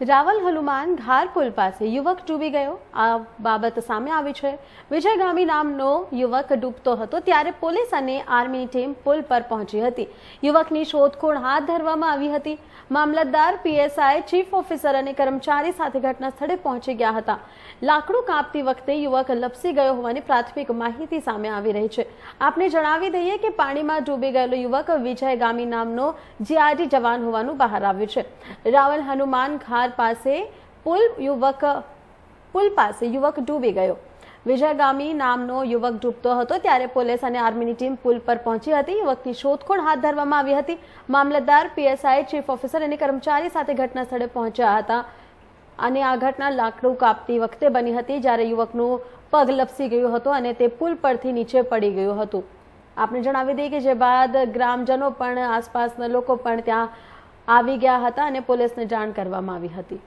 રાવલ હનુમાન ઘાર પુલ પાસે યુવક ડૂબી ગયો. આ બાબત સામે આવી છે. વિજય ગામી નામનો યુવક ડૂબતો હતો ત્યારે પોલીસ અને આર્મીની ટીમ પુલ પર પહોંચી હતી. યુવકની શોધખોળ હાથ ધરવામાં આવી હતી. મામલતદાર, પીએસઆઈ, ચીફ ઓફિસર અને કર્મચારી સાથે ઘટના સ્થળે પહોંચી ગયા હતા. લાકડું કાપતી વખતે યુવક લપસી ગયો હોવાની પ્રાથમિક માહિતી સામે આવી રહી છે. આપને જણાવી દઈએ કે પાણીમાં ડૂબી ગયેલો યુવક વિજય ગામી નામનો જીઆરડી જવાન હોવાનું બહાર આવ્યું છે. રાવલ હનુમાન ઘાર પાસે પુલ યુવક, પુલ પાસે યુવક ડૂબી ગયો. વિજયગામી નામનો યુવક ડૂબતો હતો ત્યારે પોલીસ અને આર્મીની ટીમ પુલ પર પહોંચી હતી. યુવકની શોધખોળ હાથ ધરવામાં આવી હતી. મામલતદાર, પીએસઆઈ, ચીફ ઓફિસર અને કર્મચારી સાથે ઘટના સ્થળે પહોંચ્યા હતા અને આ ઘટના લાકડું કાપતી વખતે બની હતી જ્યારે યુવકનું પગ લપસી ગયું હતું અને તે પુલ પરથી નીચે પડી ગયું હતું. આપણે જણાવી દઈએ કે જે બાદ ગ્રામજનો પણ, આસપાસના લોકો પણ ત્યાં આવી ગયા હતા અને પોલીસને જાણ કરવામાં આવી હતી.